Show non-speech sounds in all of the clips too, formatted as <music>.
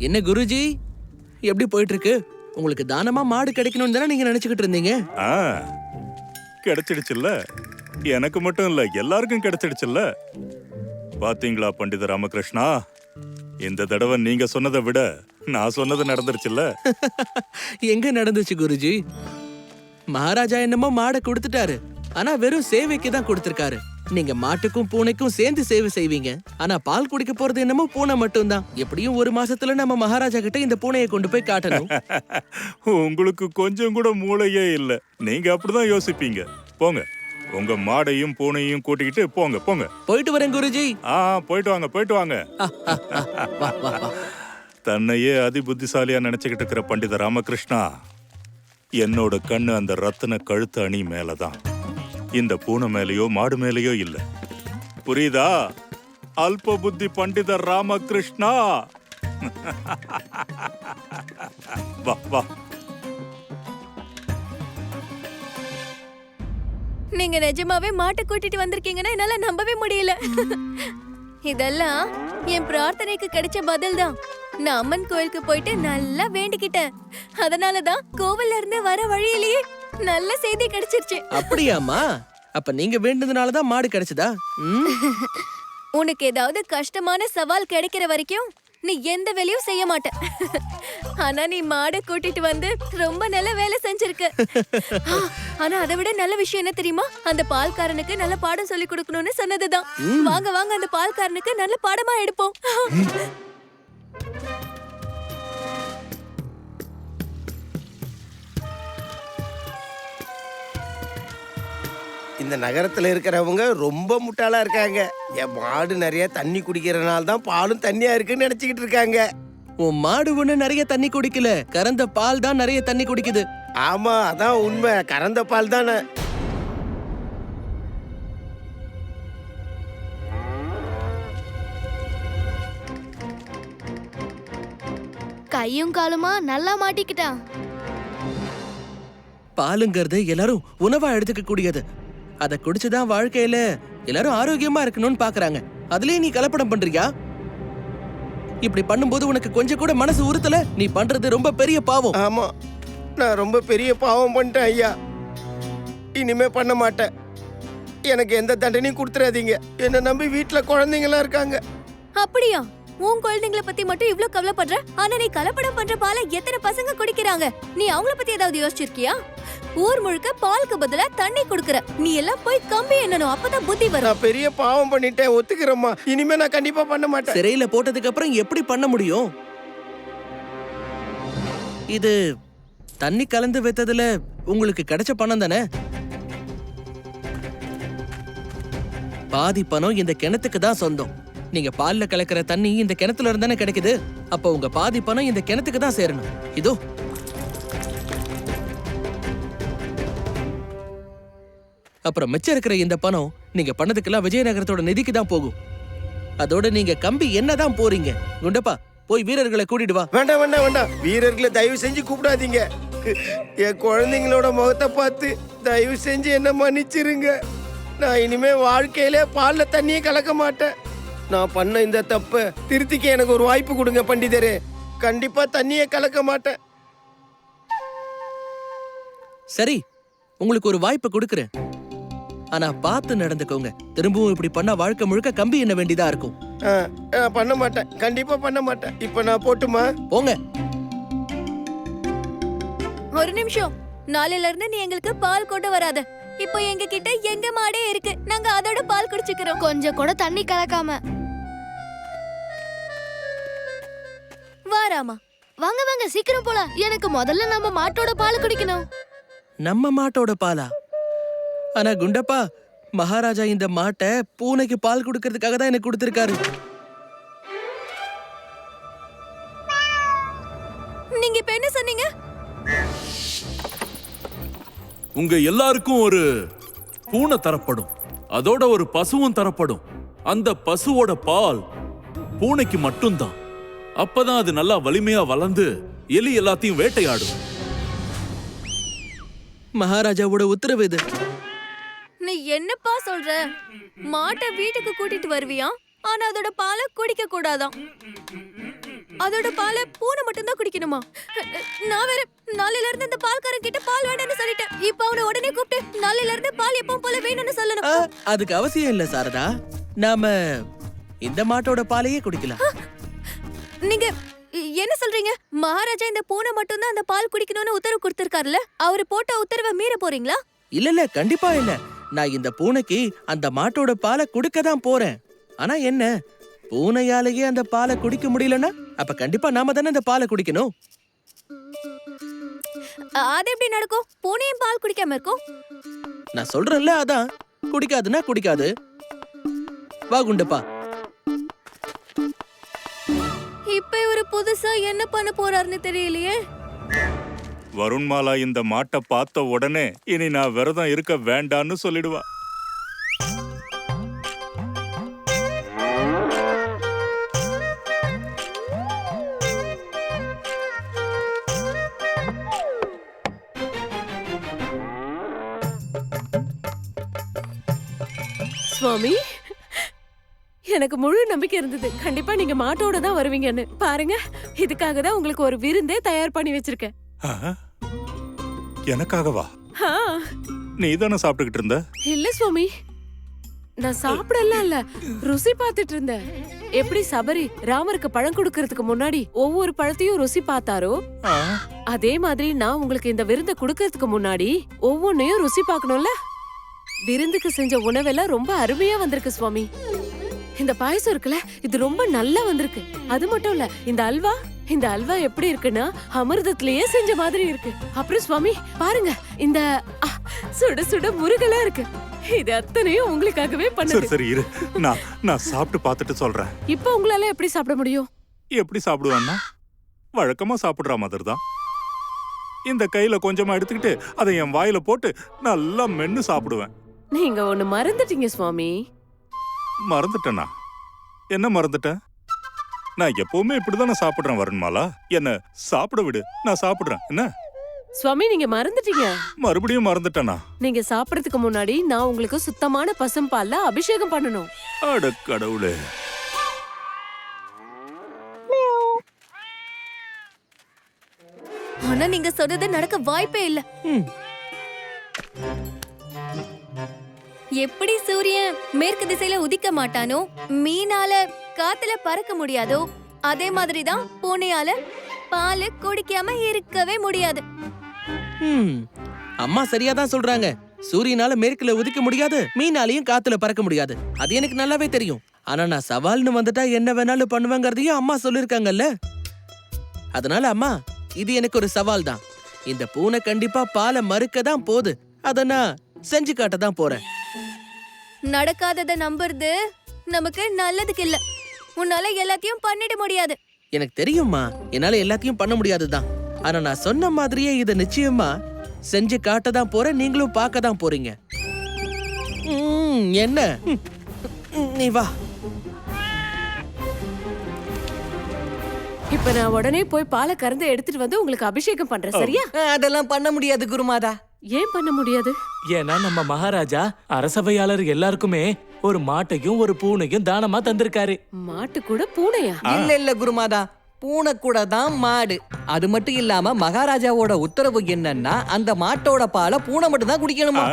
என்ன குருஜி? எப்படி போயிட்டு இருக்கு உங்களுக்கு தானமா மாடு கிடைக்கணும்னு தானே நீங்க நினைச்சுக்கிட்டு இருந்தீங்க? ஆ கிடைச்சிடுச்சுல்ல. எனக்கு மட்டும் இல்ல எல்லாருக்கும் கிடைச்சிடுச்சுல்ல. பாத்தீங்களா பண்டித ராமகிருஷ்ணா? இந்த தடவை நீங்க சொன்னதை விட நான் சொன்னது நடந்துருச்சுல்ல. <laughs> எங்க நடந்துச்சு குருஜி? மகாராஜா என்னமோ மாடை கொடுத்துட்டாரு. ஆனா வெறும் சேவைக்கு தான் கொடுத்திருக்காரு. நீங்க மாட்டுக்கும் பூனைக்கும் சேர்ந்து சேவை செய்வீங்க. ஆனா பால் குடிக்க போறது என்னமோ பூனை மட்டும்தான். எப்படியும் ஒரு மாசத்துல நம்ம மகாராஜா கிட்ட இந்த பூனையை கொண்டு போய் காட்டணும். <laughs> உங்களுக்கு கொஞ்சம் கூட மூளையே இல்ல. நீங்க அப்படிதான் யோசிப்பீங்க. போங்க. உங்க மாடையும் பூனையும் கூட்டிக்கிட்டு போங்க போங்க. போயிட்டு வரேன் குருஜி. ஆ போயிட்டு வாங்க போயிட்டு வாங்க. தன்னையே அதி புத்திசாலியா நினைச்சுக்கிட்டு இருக்கிற பண்டித ராமகிருஷ்ணா என்னோட கண்ணு அந்த ரத்தின கழுத்து அணி மேலதான். இந்த பூனை மேலயோ மாடு மேலயோ இல்ல. புரியுதா? அல்ப புத்தி பண்டிதர் ராமகிருஷ்ணா! வா வா. நீங்க நிஜமாவே மாட்டை கூட்டிட்டு வந்திருக்கீங்கன்னா என்னால நம்பவே முடியல. இதெல்லாம் என் பிரார்த்தனைக்கு கிடைச்ச பதில் தான் நான் அம்மன் கோயிலுக்கு போயிட்டு நல்லா வேண்டிக்கிட்டேன். அதனாலதான் கோவில்ல இருந்து வர வழியிலேயே நல்ல செய்தி கிடைச்சிருச்சு. அப்படியாம்மா? அப்ப நீங்க வேண்டதுனாலதான் மாடு கிடைச்சதா? உனக்கு ஏதாவது கஷ்டமான சவால் கிடைக்கிற வரைக்கும் நீ எந்த வேலையும் செய்ய மாட்ட ஆனா நீ மாடை கூட்டிட்டு வந்து ரொம்ப நல்ல வேலை செஞ்சிருக்க. ஆனா அதை விட நல்ல விஷயம் என்ன தெரியுமா? அந்த பால்காரனுக்கு நல்ல பாடம் சொல்லி கொடுக்கணும்னு சொன்னதுதான். வாங்க வாங்க அந்த பால்காரனுக்கு நல்ல பாடமா எடுப்போம். இந்த நகரத்துல இருக்கிறவங்க ரொம்ப முட்டாளா இருக்காங்க. என் மாடு நிறைய தண்ணி குடிக்கிறனால தான் பாலும் தண்ணியா இருக்குன்னு நினைச்சுக்கிட்டு இருக்காங்க. உன் மாடு ஒண்ணு நிறைய தண்ணி குடிக்கல. கறந்த பால் தான் நிறைய தண்ணி குடிக்குது. ஆமா அதான் உண்மை. கறந்த பால் தானே. கையும் காலுமா நல்லா மாட்டிக்கிட்டான். பாலுங்கிறது எல்லாரும் உணவா எடுத்துக்க கூடியது அத குடிச்சுதான் வாழ்க்கையில எல்லாரும் ஆரோக்கியமா இருக்கணும்னு பாக்குறாங்க. அதுலயே நீ கலப்படம் பண்றியா? இப்படி பண்ணும்போது உனக்கு கொஞ்சம் கூட மனசு உறுத்தல? நீ பண்றது ரொம்ப பெரிய பாவம். ஆமா. நான் ரொம்ப பெரிய பாவம் பண்ணிட்டேன் ஐயா. இனிமே பண்ண மாட்டேன். எனக்கு எந்த தண்டனையும் கொடுத்துறாதீங்க என்னை நம்பி வீட்டுல குழந்தைங்களாம் இருக்காங்க. அப்படியா? உன் குழந்தைங்கள பத்தி மட்டும் இவ்ளோ கவலைப்படுற? ஆனா நீ கலப்படம் பண்ற பாலை எத்தனை பசங்க குடிக்கிறாங்க? நீ அவங்கள பத்தி ஏதாவது யோசிச்சிருக்கியா? ஊர் முழுக்க பாலுக்கு பதிலா தண்ணி குடுக்கற. நீ எல்லாம் போய் கம்பி எண்ணணும். அப்பதான் புத்தி வரும். நான் பெரிய பாவம் பண்ணிட்டேன். ஒத்துக்கிறேம்மா. இனிமே நான் கண்டிப்பா பண்ண மாட்டேன். சிறையில போட்டதுக்கு அப்புறம் எப்படி பண்ண முடியும்? இது தண்ணி கலந்து வைத்ததுல உங்களுக்கு கிடைச்ச பணம் தானே? பாதி பணம் இந்த கிணத்துக்கு தான் சொந்தம். நீங்க பால்ல கலக்கிற தண்ணி இந்த கிணத்துல இருந்தானே கிடைக்குது. அப்ப உங்க பாதி பணம் இந்த கிணத்துக்கு தான் சேரணும். இதோ. அப்புறம் மிச்சம் இருக்கிற இந்த பணம் நீங்க பண்ணதுக்கெல்லாம் விஜயநகரத்தோட நிதிக்கு தான் போகும். அதோட நீங்க கம்பி என்னதான் போறீங்க? குண்டப்பா போய் வீரர்களை கூட்டிட்டு வா. வேண்டாம் வேண்டாம் வேண்டாம். வீரர்களை தயவு செஞ்சு கூப்பிடாதீங்க. என் குழந்தைங்களோட முகத்தை பார்த்து தயவு செஞ்சு என்ன மன்னிச்சிருங்க. நான் இனிமே வாழ்க்கையில பால்ல தண்ணியே கலக்க மாட்டேன். நான் பண்ண இந்த தப்ப திருத்திக்க எனக்கு ஒரு வாய்ப்பு கொடுங்க பண்டிதரே. கண்டிப்பா தண்ணியே கலக்க மாட்டேன். சரி உங்களுக்கு ஒரு வாய்ப்பு கொடுக்கறேன். ஆனா பார்த்து நடந்துக்கோங்க. திரும்பவும் இப்படி பண்ணா வாழ்க்கை முழுக்க கம்பி என்ன வேண்டியதா இருக்கும். ஆ, ஆ, பண்ண மாட்டேன். கண்டிப்பா பண்ண மாட்டேன். இப்ப நான் போட்டுமா? போங்க. ஒரு நிமிஷம். நாளையில இருந்து நீ எங்களுக்கு பால் கொண்டு வராத. இப்போ எங்க கிட்ட எங்க மாடே இருக்கு. நாங்க அதோட பால் குடிச்சுக்கிறோம். கொஞ்சம் கூட தண்ணி கலக்காம. வாராமா வாங்க வாங்க சீக்கிரம் போலாம். எனக்கு முதல்ல நம்ம மாட்டோட பால் குடிக்கணும். நம்ம மாட்டோட பாலா? ஆனா குண்டப்பா மகாராஜா இந்த மாட்டை பூனைக்கு பால் கொடுக்கறதுக்காக தான் எனக்கு கொடுத்திருக்காரு. நீங்க இப்ப என்ன சொன்னீங்க? உங்க எல்லாருக்கும் ஒரு பூனை தரப்படும். அதோட ஒரு பசுவும் தரப்படும். அந்த பசுவோட பால் பூனைக்கு மட்டும்தான். அப்பதான் அது நல்லா வலிமையா வளர்ந்து எலி எல்லாத்தையும் வேட்டையாடும். மகாராஜாவோட உத்தரவு இது. நீ என்னப்பா சொல்ற? மாட்டை வீட்டுக்கு கூட்டிட்டு வருவியா? ஆனா அதோட பாலை குடிக்க கூடாதாம் அதோட பாலை பூனை மட்டும் தான் குடிக்கணுமா? நான் வேற நாளையில இருந்து இந்த பால்காரன் கிட்ட பால் வேணும்னு சொல்லிட்டேன். இப்ப அவனை உடனே கூப்பிட்டு நாளையில இருந்து பால் எப்பவும் போல வேணும்னு சொல்லணும். அதுக்கு அவசியம் இல்ல சாரதா. நாம இந்த மாட்டோட பாலையே குடிக்கலாம். நீங்க என்ன சொல்றீங்க? மகாராஜா இந்த பூனை மட்டும் தான் அந்த பால் குடிக்கணும்னு உத்தரவு கொடுத்திருக்காருல்ல? அவரு போட்ட உத்தரவை மீற போறீங்களா? இல்ல இல்ல கண்டிப்பா இல்ல. நான் இந்த பூனைக்கு அந்த மாட்டோட பாலை குடுக்க தான் போறேன். ஆனா என்ன? பூனையாலேயே அந்த பாலை குடிக்க முடியலன்னா அப்ப கண்டிப்பா நாம தானே அந்த பாலை குடிக்கணும். அது எப்படி நடக்கும்? பூனையும் பால் குடிக்காம இருக்கும்? நான் சொல்றேன்ல அதான். குடிக்காதுன்னா குடிக்காது. வா குண்டப்பா. இப்ப இவரு புதுசா என்ன பண்ண போறாருன்னு தெரியலையே. வருண்மாலா இந்த மாட்டை பார்த்த உடனே இனி நான் விரதம் இருக்க வேண்டான்னு சொல்லிடுவா. சுவாமி எனக்கு முழு நம்பிக்கை இருந்தது. கண்டிப்பா நீங்க மாட்டோட தான் வருவீங்கன்னு. பாருங்க இதுக்காக தான் உங்களுக்கு ஒரு விருந்தே தயார் பண்ணி வச்சிருக்கேன்? எனக்காகவா? நீ தானே சாப்பிட்டுக்கிட்டு இருந்த? இல்ல சுவாமி நான் சாப்பிடலாம் இல்ல ருசி பார்த்துட்டு இருந்தேன். எப்படி சபரி ராமருக்கு பழம் கொடுக்கறதுக்கு முன்னாடி ஒவ்வொரு பழத்தையும் ருசி பார்த்தாரோ? அதே மாதிரி நான் உங்களுக்கு இந்த விருந்தை கொடுக்கறதுக்கு முன்னாடி ஒவ்வொன்னையும் ருசி பார்க்கணும்ல? விருந்துக்கு செஞ்ச உணவெல்லாம் ரொம்ப அருமையா வந்திருக்கு சுவாமி. இந்த பாயசம் இருக்குல்ல இது ரொம்ப நல்லா வந்திருக்கு. அது மட்டும் இல்ல இந்த அல்வா இந்த அல்வா எப்படி இருக்குன்னா அமிர்தத்திலேயே செஞ்ச மாதிரி இருக்கு. அப்புறம் சுவாமி பாருங்க இந்த சுட சுட முருகலா இருக்கு. இது அத்தனையும் உங்களுக்காகவே சரி பண்ணது சரி இரு. நான் நான் சாப்பிட்டு பார்த்துட்டு சொல்றேன். இப்ப உங்களால எப்படி சாப்பிட முடியும்? எப்படி சாப்பிடுவேன்னா வழக்கமா சாப்பிடுற மாதிரி தான். இந்த கையில கொஞ்சமா எடுத்துக்கிட்டு அதை என் வாயில போட்டு நல்லா மென்னு சாப்பிடுவேன். நீங்க ஒண்ணு மறந்துட்டீங்க சுவாமி. மறந்துட்டேனா? என்ன மறந்துட்டேன் நான் எப்பவுமே இப்படிதானே சாப்பிடுறேன் வருண்மாலா என்ன சாப்பிட விடு நான் சாப்பிடுறேன். என்ன? சுவாமி நீங்க மறந்துட்டீங்க. மறுபடியும் மறந்துட்டேனா? நீங்க சாப்பிடறதுக்கு முன்னாடி நான் உங்களுக்கு சுத்தமான பசும்பால்ல அபிஷேகம் பண்ணணும். அட கடவுளே. ஆனா நீங்க சொன்னது நடக்க வாய்ப்பே இல்ல. எப்படி சூரியன் மேற்கு திசையில உதிக்க மாட்டானோ மீனால காத்துல பறக்க முடியாதோ அதே மாதிரிதான் பூனையால பால் குடிக்காம இருக்கவே முடியாது. ம் அம்மா சரியா தான் சொல்றாங்க. சூரியனால மேற்குல உதிக்க முடியாது மீனாலையும் காத்துல பறக்க முடியாது. அது எனக்கு நல்லாவே தெரியும். ஆனா நான் சவால்னு வந்துட்டா என்ன வேணாலும் பண்ணுவேங்கிறதையும் அம்மா சொல்லிருக்காங்கல்ல. அதனால அம்மா இது எனக்கு ஒரு சவால் தான் இந்த பூனை கண்டிப்பா பாலை மறுக்க தான் போகுது. அதை நான் செஞ்சு காட்ட தான் போறேன். நடக்காதத நம்புறது நமக்கு நல்லதுக்கு இல்ல. உன்னால எல்லாத்தையும் பண்ணிட முடியாது. எனக்கு தெரியும்மா. என்னால எல்லாத்தையும் பண்ண முடியாதுதான். ஆனா நான் சொன்ன மாதிரியே இதை நிச்சயமா செஞ்சு காட்ட தான் போறேன். நீங்களும் பார்க்க தான் போறீங்க. ம், என்ன? நீ வா. இப்ப நான் உடனே போய் பாலை கறந்து எடுத்துட்டு வந்து உங்களுக்கு அபிஷேகம் பண்றேன் சரியா? அதெல்லாம் பண்ண முடியாது குருமாதா. ஏன் பண்ண முடியாது? ஏன்னா நம்ம மகாராஜா அரசவையாளர் எல்லாருக்குமே ஒரு மாட்டையும் ஒரு பூனையும் தானமா தந்திருக்காரு. மாட்டு கூட பூனையா? இல்ல இல்ல குருமாதா. பூனை கூட தான் மாடு. அது மட்டும் இல்லாம மகாராஜாவோட உத்தரவு என்னன்னா அந்த மாட்டோட பாலை பூனை மட்டும் தான் குடிக்கணுமா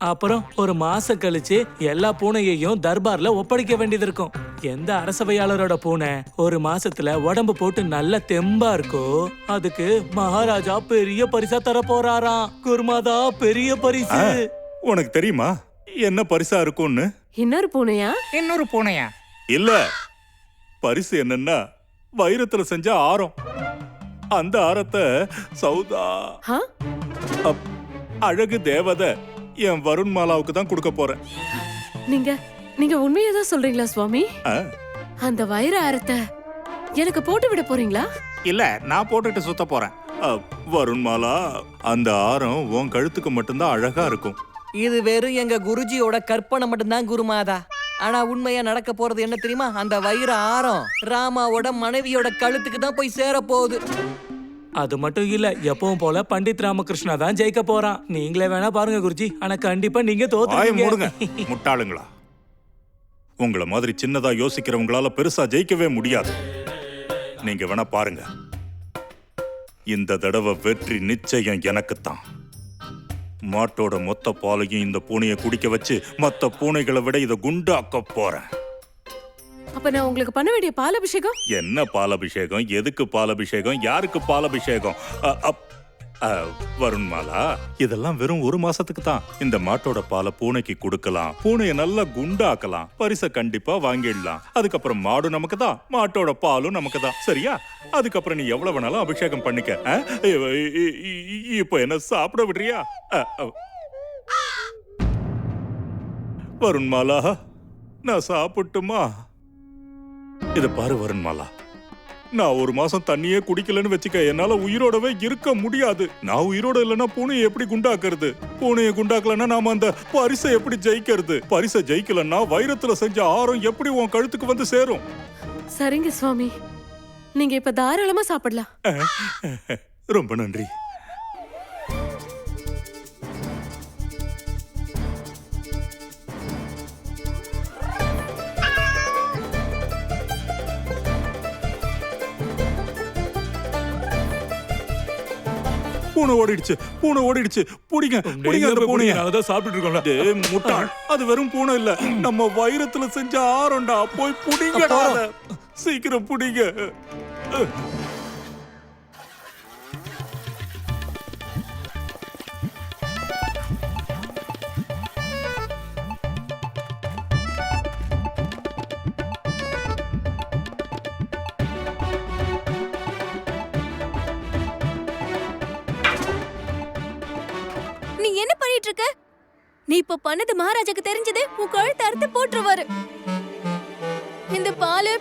அப்புறம் ஒரு மாசம் கழிச்சு எல்லா பூனையையும் தர்பார்ல ஒப்படைக்க வேண்டியது இருக்கும் எந்த அரசவையாளரோட பூனை ஒரு மாசத்துல உடம்பு போட்டு நல்ல தெம்பா இருக்கோ அதுக்கு மகாராஜா பெரிய பரிசா தர போறாராம். குருமாதா பெரிய பரிசு. உனக்கு தெரியுமா? என்ன பரிசா இருக்கும்னு? இன்னொரு பூனையா? இன்னொரு பூனையா? இல்ல. பரிசு என்னன்னா வைரத்துல செஞ்ச ஆரம். அந்த ஆரத்தை சௌதா அழகு தேவதை என் வருண்மாலாவுக்கு தான் கொடுக்க போறேன். நீங்க நீங்க உண்மையை தான் சொல்றீங்களா சுவாமி? ஆ, அந்த வைர அறத்தை எனக்கு போட்டு விட போறீங்களா? இல்ல நான் போட்டுட்டு சுத்த போறேன். அ, வருண்மாலா அந்த ஆரம் உன் கழுத்துக்கு மட்டும்தான் அழகா இருக்கும். இது வெறும் எங்க குருஜியோட கற்பனை மட்டும்தான் குருமாதா. ஆனா உண்மையா நடக்க போறது என்ன தெரியுமா? அந்த வயிறு ஆரம் ராமாவோட மனைவியோட கழுத்துக்கு தான் போய் சேர போகுது. அது மட்டும் இல்ல எப்பவும் போல பண்டித் ராமகிருஷ்ணா தான் ஜெயிக்க போறான். நீங்களே வேணா பாருங்க குருஜி. ஆனா கண்டிப்பா நீங்க தோத்துருவீங்க. <laughs> முட்டாளுங்களா. உங்கள மாதிரி சின்னதா யோசிக்கிறவங்களால பெருசா ஜெயிக்கவே முடியாது. நீங்க வேணா பாருங்க. இந்த தடவை வெற்றி நிச்சயம் எனக்குத்தான். மாட்டோட மொத்த பாலையும் இந்த பூனையை குடிக்க வச்சு மத்த பூனைகளை விட இதை குண்டாக்க போறேன். அப்ப நான் உங்களுக்கு பண்ண வேண்டிய பாலபிஷேகம்? என்ன பாலபிஷேகம்? எதுக்கு பாலபிஷேகம்? யாருக்கு பாலபிஷேகம்? அ, அப்- அ, வருண்மாலா? இதெல்லாம் வெறும் ஒரு மாசத்துக்கு தான். இந்த மாட்டோட பாலை பூனைக்கு கொடுக்கலாம். பூனையை நல்லா குண்டாக்கலாம். பரிசை கண்டிப்பா வாங்கிடலாம். அதுக்கப்புறம் மாடு நமக்கு தான். மாட்டோட பாலும் நமக்கு தான். சரியா? அதுக்கப்புறம் நீ எவ்வளவு வேணாலும் அபிஷேகம் பண்ணிக்க. அ? இ- இ- இ- இப்போ என்ன சாப்பிட விடுறியா? அ, அ. வருண்மாலா நான் சாப்பிட்டுமா? இத பாரு வருண்மாலா நான் ஒரு மாசம் தண்ணியே குடிக்கலன்னு வச்சுக்க என்னால உயிரோடவே இருக்க முடியாது. நான் உயிரோட இல்லைன்னா பூனையை எப்படி குண்டாக்குறது? பூனையை குண்டாக்கலன்னா நாம அந்த பரிசை எப்படி ஜெயிக்கிறது? பரிசை ஜெயிக்கலன்னா வைரத்துல செஞ்ச ஆரம் எப்படி உன் கழுத்துக்கு வந்து சேரும்? சரிங்க சுவாமி. நீங்க இப்ப தாராளமா சாப்பிடலாம். ரொம்ப நன்றி. பூனை ஓடிடுச்சு பூனை ஓடிடுச்சு. புடிங்க புடிங்க அந்த பூனைய. அதான் சாப்பிட்டு இருக்கோம்ல. டேய், முட்டாள். அது வெறும் பூனை இல்ல. நம்ம வைரத்துல செஞ்ச ஆரம்டா போய் புடிங்கடா அத. சீக்கிரம் புடிங்க. நீ இப்ப பண்ணது மகாராஜாக்கு தெரிஞ்சது உன் கழுத்தை அறுத்து போட்டுருவாரு. இந்த பாலு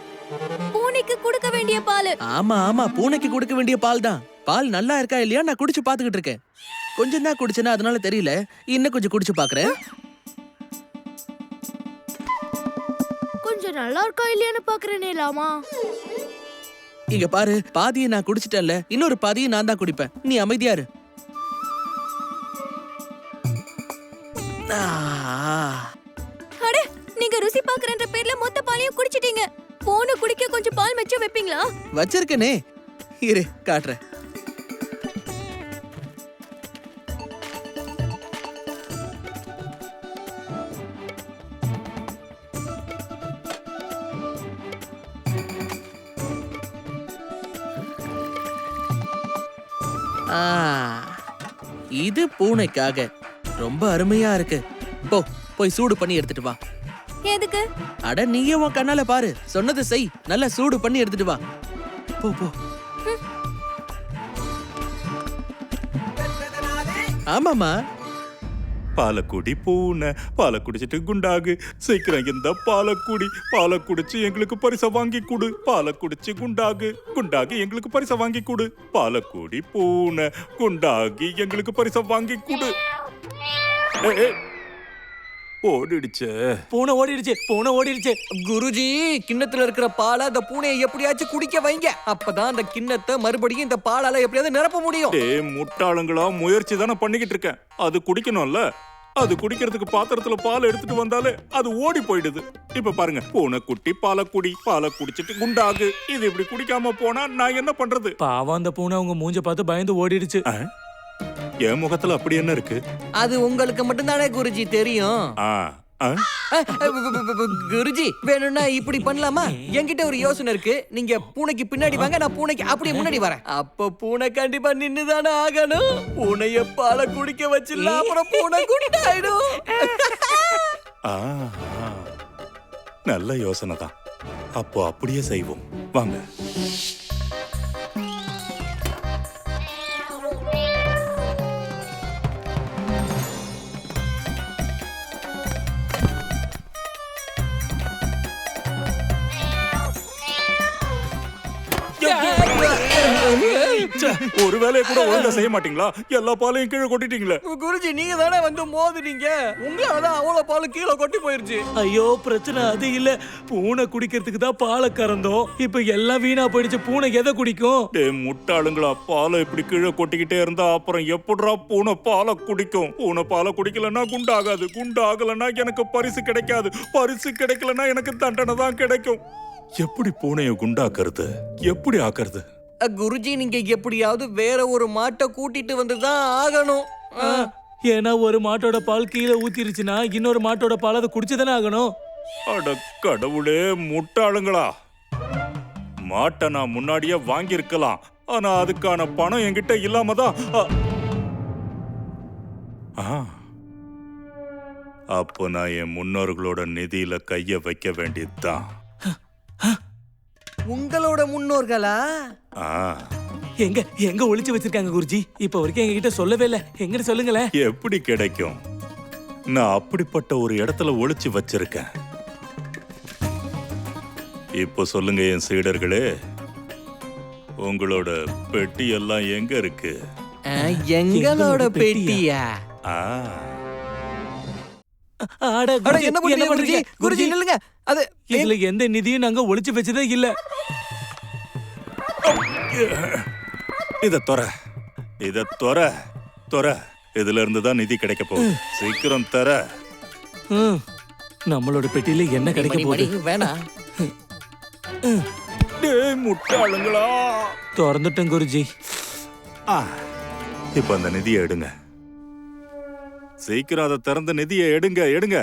பூனைக்கு கொடுக்க வேண்டிய பாலு. ஆமா ஆமா பூனைக்கு கொடுக்க வேண்டிய பால் தான் பால் நல்லா இருக்கா இல்லையா? நான் குடிச்சு பாத்துக்கிட்டு இருக்கேன். கொஞ்சம் தான் குடிச்சேனா அதனால தெரியல. இன்னும் கொஞ்சம் குடிச்சு பாக்குறேன் கொஞ்சம் நல்லா இருக்கா இல்லையான்னு பாக்குறேனே லாமா இங்க பாரு பாதியை நான் குடிச்சிட்டேன்ல. இன்னொரு பாதியை நான் தான் குடிப்பேன். நீ அமைதியா அட நீங்க ருசி பாக்குறன்ற பேர்ல மொத்த பாலையும் குடிச்சிட்டீங்க. பூனை குடிக்க கொஞ்சம் பால் மிச்சம் வைப்பீங்களா? வச்சிருக்கனே. இரு காட்டுறேன். ஆ, இது பூனைக்காக. ரொம்ப அருமையா இருக்கு. போ போய் சூடு பண்ணி எடுத்துட்டு வா. எதுக்கு? அட நீயே உன் கண்ணால பாரு. சொன்னதை செய். நல்லா சூடு பண்ணி எடுத்துட்டு வா. போ போ. ஆமாமா பாலக்குடி பூனை பாலை குடிச்சிட்டு குண்டாகு. சீக்கிரம் இந்த பாலக்குடி? பாலை குடிச்சு எங்களுக்கு பரிசை வாங்கி கொடு. பாலை குடிச்சு குண்டாகு. குண்டாகி எங்களுக்கு பரிசை வாங்கி கொடு. பாலக்குடி பூனை குண்டாகி எங்களுக்கு பரிசை வாங்கி கொடு. ஓடிடுச்சே. பூனை ஓடிடுச்சு பூனை ஓடிடுச்சு. குருஜி கிண்ணத்துல இருக்கிற பாலை அந்த பூனையை எப்படியாச்சும் குடிக்க வைங்க. அப்பதான் அந்த கிண்ணத்தை மறுபடியும் இந்த பாலால எப்படியாவது நிரப்ப முடியும். டேய் முட்டாளுங்களா முயற்சி தானே பண்ணிக்கிட்டு இருக்கேன். அது குடிக்கணும்ல? அது குடிக்கிறதுக்கு பாத்திரத்துல பால் எடுத்துட்டு வந்தாலே அது ஓடி போயிடுது. இப்ப பாருங்க பூனை குட்டி பாலை குடி பாலை குடிச்சிட்டு குண்டாகு. இது இப்படி குடிக்காம போனா நான் என்ன பண்றது? பாவம் அந்த பூனை உங்க மூஞ்ச பார்த்து பயந்து ஓடிடுச்சு? என் முகத்துல அப்படி என்ன இருக்கு? அது உங்களுக்கு மட்டும்தானே குருஜி தெரியும்? ஆ ஆ? அஹ், அஹ், பு- பு- பு- பு- குருஜி வேணும்னா இப்படி பண்ணலாமா? என்கிட்ட ஒரு யோசனை இருக்கு. நீங்க பூனைக்கு பின்னாடி வாங்க நான் பூனைக்கு அப்படியே முன்னாடி வரேன். அப்ப பூனை கண்டிப்பா நின்னுதானே ஆகணும். பூனைய பாலை குடிக்க வச்சிடலாம் அப்புறம் பூனை குடிட்டாயிடும் ஆ, ஆ. நல்ல யோசனை தான் அப்போ அப்படியே செய்வோம். வாங்க. ஒரு வேலையை கூட ஒழுங்கா செய்ய மாட்டீங்களா? எல்லா பாலையும் கீழே கொட்டிட்டீங்களே. குருஜி நீங்க தானே வந்து மோதுனீங்க? உங்களாலதான் அவ்வளவு பால் கீழே கொட்டி போயிருச்சு. ஐயோ பிரச்சனை அது இல்ல. பூனை குடிக்கிறதுக்கு தான் பாலை கறந்தோம். இப்ப எல்லாம் வீணா போயிடுச்சு. பூனை எதை குடிக்கும்? டேய் முட்டாளுங்களா பாலை இப்படி கீழே கொட்டிக்கிட்டே இருந்தா அப்புறம் எப்படிடா பூனை பாலை குடிக்கும்? பூனை பாலை குடிக்கலன்னா குண்டாகாது. குண்டாகலன்னா எனக்கு பரிசு கிடைக்காது. பரிசு கிடைக்கலன்னா எனக்கு தண்டனை தான் கிடைக்கும். எப்படி பூனைய குண்டாக்குறது? எப்படி ஆக்குறது? குருஜி நீங்க எப்படியாவது வேற ஒரு மாட்டை கூட்டிட்டு வந்து தான் ஆகணும். ஆ, ஏன்னா ஒரு மாட்டோட பால் கீழே ஊத்திருச்சுன்னா இன்னொரு மாட்டோட பால் அதை குடிச்சுதானே ஆகணும். அட கடவுளே முட்டாளுங்களா. மாட்டை நான் முன்னாடியே வாங்கியிருக்கலாம். ஆனா அதுக்கான பணம் என்கிட்ட இல்லாம தான். அப்போ நான் என் முன்னோர்களோட நிதியில கைய வைக்க வேண்டியதுதான். உங்களோட முன்னோர்களா. எங்க எங்க ஒளிச்சு வச்சிருக்காங்க குருஜி? இப்ப வரைக்கும் எங்க கிட்ட சொல்லவே இல்ல. எங்கிட்ட சொல்லுங்களேன். எப்படி கிடைக்கும்? நான் அப்படிப்பட்ட ஒரு இடத்துல ஒளிச்சு வச்சிருக்கேன். இப்போ சொல்லுங்க என் சீடர்களே. உங்களோட பெட்டி எல்லாம் எங்க இருக்கு? எங்களோட பெட்டியா? என்ன பண்றீங்க குருஜி? பண்றீங்க? குருஜி நில்லுங்க. அது இதுல எந்த நிதியும் நாங்க ஒளிச்சு வச்சதே இல்ல. இத தொற. இத தொற. தொற. இதுல இருந்து தான் நிதி கிடைக்க போகுது. சீக்கிரம் தர. நம்மளோட பெட்டியில என்ன கிடைக்க போகுது? வேணாம் முட்டாளுங்களா? திறந்துட்டேன் குருஜி. ஆ, இப்ப அந்த நிதியை எடுங்க. சீக்கிரம் அதை திறந்த நிதியை எடுங்க எடுங்க.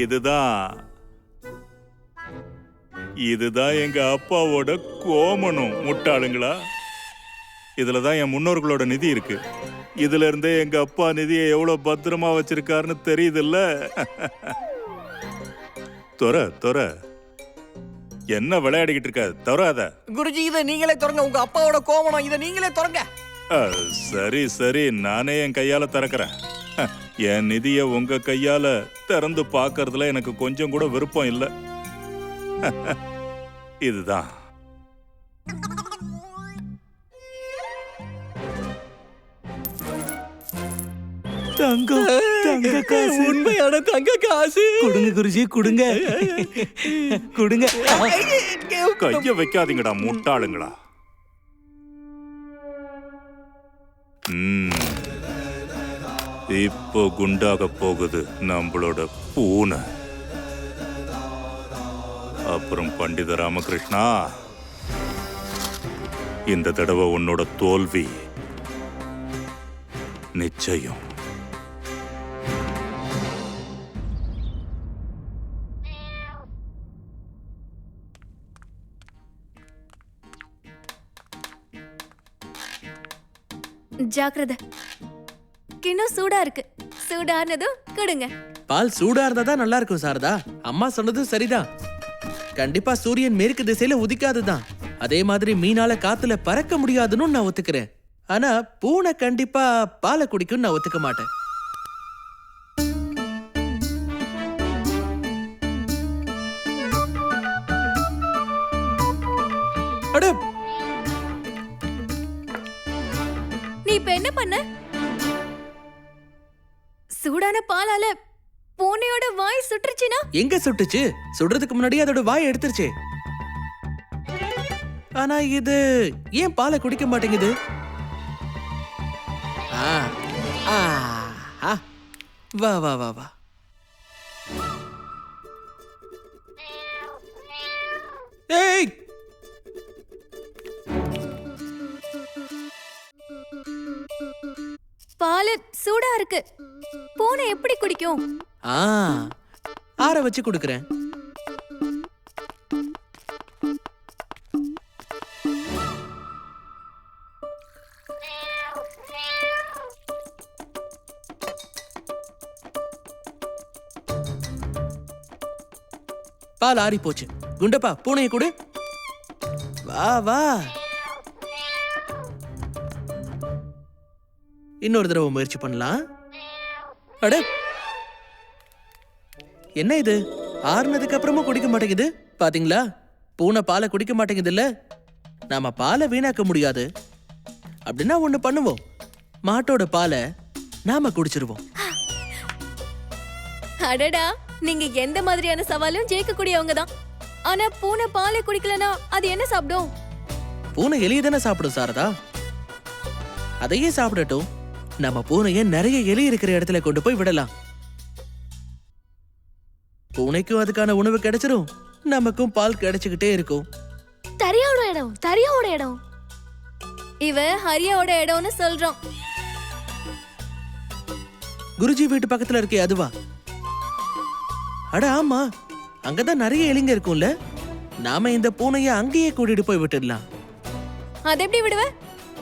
இதுதான். இதுதான் எங்க அப்பாவோட கோமணம் முட்டாளுங்களா? இதுல தான் என் முன்னோர்களோட நிதி இருக்கு. இதுல இருந்தே எங்க அப்பா நிதியை எவ்வளவு பத்திரமா வச்சிருக்காருன்னு தெரியுதுல்ல? தொர தொர என்ன விளையாடிக்கிட்டு இருக்க? தொற அத குருஜி இதை நீங்களே திறங்க. உங்க அப்பாவோட கோமணம் இதை நீங்களே திறங்க. அஹ், சரி சரி. நானே என் கையால திறக்கிறேன். <laughs> என் நிதிய உங்க கையால திறந்து பார்க்கறதுல எனக்கு கொஞ்சம் கூட விருப்பம் இல்ல. <laughs> இதுதான். தங்கம் தங்க காசு. உண்மையான தங்க காசு. கொடுங்க குருஜி கொடுங்க. <laughs> கொடுங்க. கைய வைக்காதீங்கடா முட்டாளுங்களா ம். இப்போ குண்டாக போகுது நம்மளோட பூனை. அப்புறம் பண்டித ராமகிருஷ்ணா இந்த தடவை உன்னோட தோல்வி நிச்சயம். ஜாக்கிரதை. கிண்ணம் சூடா இருக்கு. சூடானதும் கொடுங்க. பால் சூடா இருந்தா தான் நல்லா இருக்கும் சாரதா. அம்மா சொன்னதும் சரிதான். கண்டிப்பா சூரியன் மேற்கு திசையில உதிக்காதுதான். அதே மாதிரி மீனால காத்துல பறக்க முடியாதுன்னு நான் ஒத்துக்கிறேன். ஆனா பூனை கண்டிப்பா பாலை குடிக்கும் நான் ஒத்துக்க மாட்டேன். அட! நீ இப்ப என்ன பண்ண? சூடான பாலால பூனையோட வாய் சுற்றுச்சுனா? எங்க சுட்டுச்சு? சுடுறதுக்கு முன்னாடி அதோட வாய் எடுத்துருச்சு. ஆனா இது ஏன் பாலை குடிக்க மாட்டேங்குது? ஆ, ஆ, ஆ. வா வா வா வா. ஏய்! பால் சூடா இருக்கு. பூனை எப்படி குடிக்கும்? ஆ ஆற வச்சு குடுக்குறேன். பால் ஆறி போச்சு குண்டப்பா பூனையை கொடு. வா வா. இன்னொரு தடவை முயற்சி பண்ணலாம். அட! என்ன இது? ஆறுனதுக்கு அப்புறமும் குடிக்க மாட்டேங்குது? பாத்தீங்களா? பூனை பாலை குடிக்க மாட்டேங்குது இல்ல நாம பாலை வீணாக்க முடியாது. அப்படின்னா ஒண்ணு பண்ணுவோம். மாட்டோட பாலை நாம குடிச்சிருவோம். அடடா! நீங்க எந்த மாதிரியான சவாலும் ஜெயிக்க கூடியவங்க தான் ஆனா பூனை பாலை குடிக்கலனா அது என்ன சாப்பிடும்? பூனை எலியை தானே சாப்பிடும் சாரதா? அதையே சாப்பிடட்டும். நம்ம பூனைய நிறைய எலி இருக்கிற இடத்துல கொண்டு போய் விடலாம். பூனைக்கும் அதுக்கான உணவு கிடைச்சிரும். நமக்கும் பால் கிடைச்சுக்கிட்டே இருக்கும். தரியாவோட இடம் தரியாவோட இடம். இவன் ஹரியாவோட இடம்னு சொல்றான் குருஜி வீட்டு பக்கத்துல இருக்கே அதுவா? அட ஆமா. அங்கதான் நிறைய எலிங்க இருக்கும்ல. நாம இந்த பூனைய அங்கேயே கூட்டிட்டு போய் விட்டுடலாம். அது எப்படி விடுவ?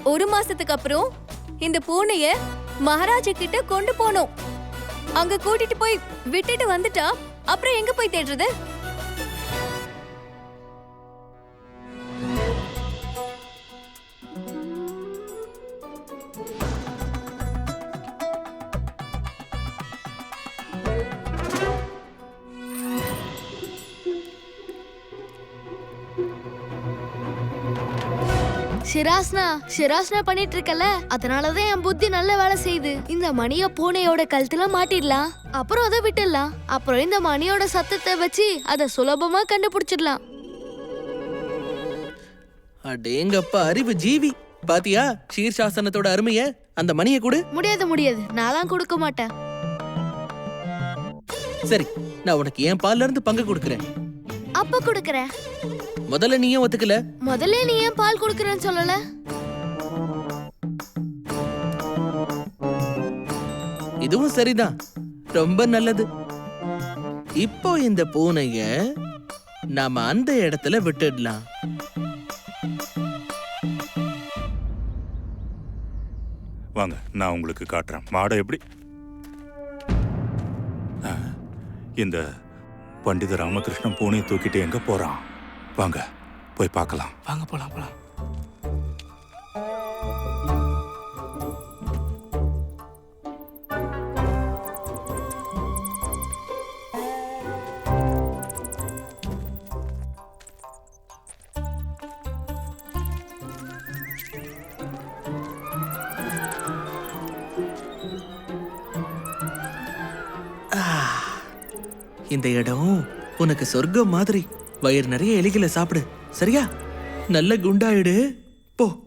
ஒரு மாசத்துக்கு அப்புறம் இந்த பூனைய மகாராஜா கிட்ட கொண்டு போனோம். அங்க கூட்டிட்டு போய் விட்டுட்டு வந்துட்டா அப்புறம் எங்க போய் தேடுறது? ஷிராஸ்னா ஷிராஸ்னா பண்ணிட்டு இருக்கல அதனாலதான் என் புத்தி நல்ல வேலை செய்யுது. இந்த மணிய பூனையோட கழுத்துல மாட்டிடலாம். அப்புறம் அதை விட்டுடலாம். அப்புறம் இந்த மணியோட சத்தத்தை வச்சு அதை சுலபமா கண்டுபிடிச்சிடலாம். அடேங்கப்பா அறிவு ஜீவி. பாத்தியா? சீர்சாசனத்தோட அருமைய அந்த மணியை கொடு. முடியாது முடியாது. நான்லாம் கொடுக்க மாட்டேன். சரி நான் உனக்கு என் பால்ல இருந்து பங்கு கொடுக்கறேன். அப்ப கொடுக்கறேன். முதல்ல நீயும் ஒத்துக்கல? முதல்ல நீ ஏன் பால் கொடுக்கறேன்னு சொல்லல? இதுவும் சரிதான். ரொம்ப நல்லது. இப்போ இந்த பூனைய நாம அந்த இடத்துல விட்டுடலாம். வாங்க நான் உங்களுக்கு காட்டுறேன். மாடை எப்படி? ஆ, இந்த பண்டித ராமகிருஷ்ணன் பூனையை தூக்கிட்டு எங்க போறான்? வாங்க போய் பார்க்கலாம். வாங்க போலாம் போலாம். இந்த இடம் உனக்கு சொர்க்கம் மாதிரி. வயிறு நிறைய எலிகளை சாப்பிடு. சரியா? நல்ல குண்டாயிடு. போ.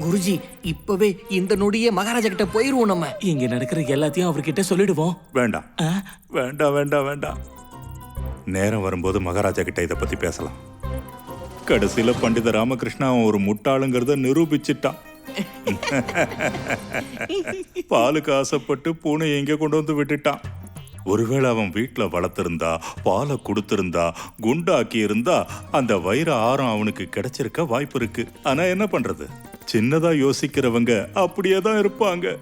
குருஜி இப்பவே இந்த நொடியே மகாராஜா கிட்ட போயிருவோம் நம்ம. இங்க நடக்கிற எல்லாத்தையும் அவர்கிட்ட சொல்லிடுவோம். வேண்டாம். வேண்டாம் வேண்டாம் வேண்டாம். நேரம் வரும்போது மகாராஜா கிட்ட இதை பத்தி பேசலாம். கடைசியில பண்டித ராமகிருஷ்ணா அவன் ஒரு முட்டாளுங்கிறத நிரூபிச்சிட்டான். <laughs> பாலுக்கு ஆசைப்பட்டு பூனை எங்க கொண்டு வந்து விட்டுட்டான். ஒருவேளை அவன் வீட்ல வளர்த்திருந்தா பாலை கொடுத்திருந்தா குண்டாக்கி இருந்தா அந்த வயிறு ஆரம் அவனுக்கு கிடைச்சிருக்க வாய்ப்பு இருக்கு. ஆனா என்ன பண்றது? சின்னதா யோசிக்கிறவங்க அப்படியே தான் இருப்பாங்க.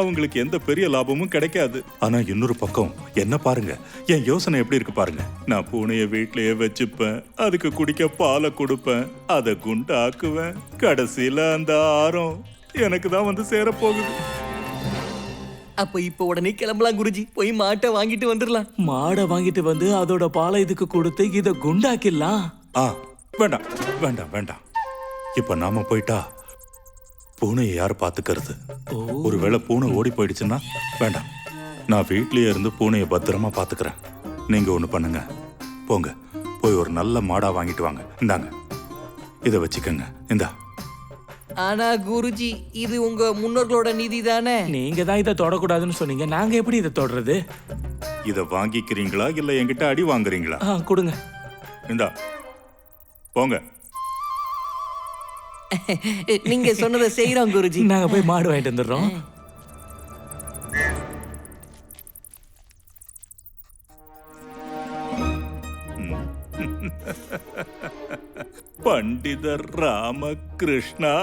அவங்களுக்கு எந்த பெரிய லாபமும் கிடைக்காது. ஆனா இன்னொரு பக்கம் என்ன பாருங்க என் யோசனை எப்படி இருக்கு பாருங்க. நான் பூனைய வீட்லயே வச்சுப்பேன் அதுக்கு குடிக்க பாலை கொடுப்பேன் அதை குண்டாக்குவேன் கடைசியில அந்த ஆரம் எனக்கு தான் வந்து சேரப்போகுது. அப்ப இப்ப உடனே கிளம்பலாம் குருஜி. போய் மாட்டை வாங்கிட்டு வந்துடலாம் மாடை வாங்கிட்டு வந்து அதோட பாலை இதுக்கு கொடுத்து இத குண்டாக்கிடலாம். ஆ வேண்டாம் வேண்டாம் வேண்டாம். இப்ப நாம போயிட்டா பூனையை யார் பாத்துக்கிறது ஒருவேளை பூனை ஓடி போயிடுச்சுன்னா வேண்டாம். நான் வீட்லயே இருந்து பூனையை பத்திரமா பாத்துக்கிறேன் நீங்க ஒண்ணு பண்ணுங்க. போங்க. போய் ஒரு நல்ல மாடா வாங்கிட்டு வாங்க. இந்தாங்க. இதை வச்சுக்கோங்க. இந்தா. ஆனா குருஜி இது உங்க முன்னோர்களோட நிதி தானே? நீங்க தான் இதை தொடக்கூடாதுன்னு சொன்னீங்க. நாங்க எப்படி இதை தொடறது? இதை வாங்கிக்கிறீங்களா? இல்ல என்கிட்ட அடி வாங்குறீங்களா? ஆ கொடுங்க. இந்தா. போங்க. <laughs> நீங்க சொன்னதை செய்யறோம் குருஜி. நாங்க போய் மாடு வாங்கிட்டு வந்துடுறோம். பண்டிதர் ராமகிருஷ்ணா.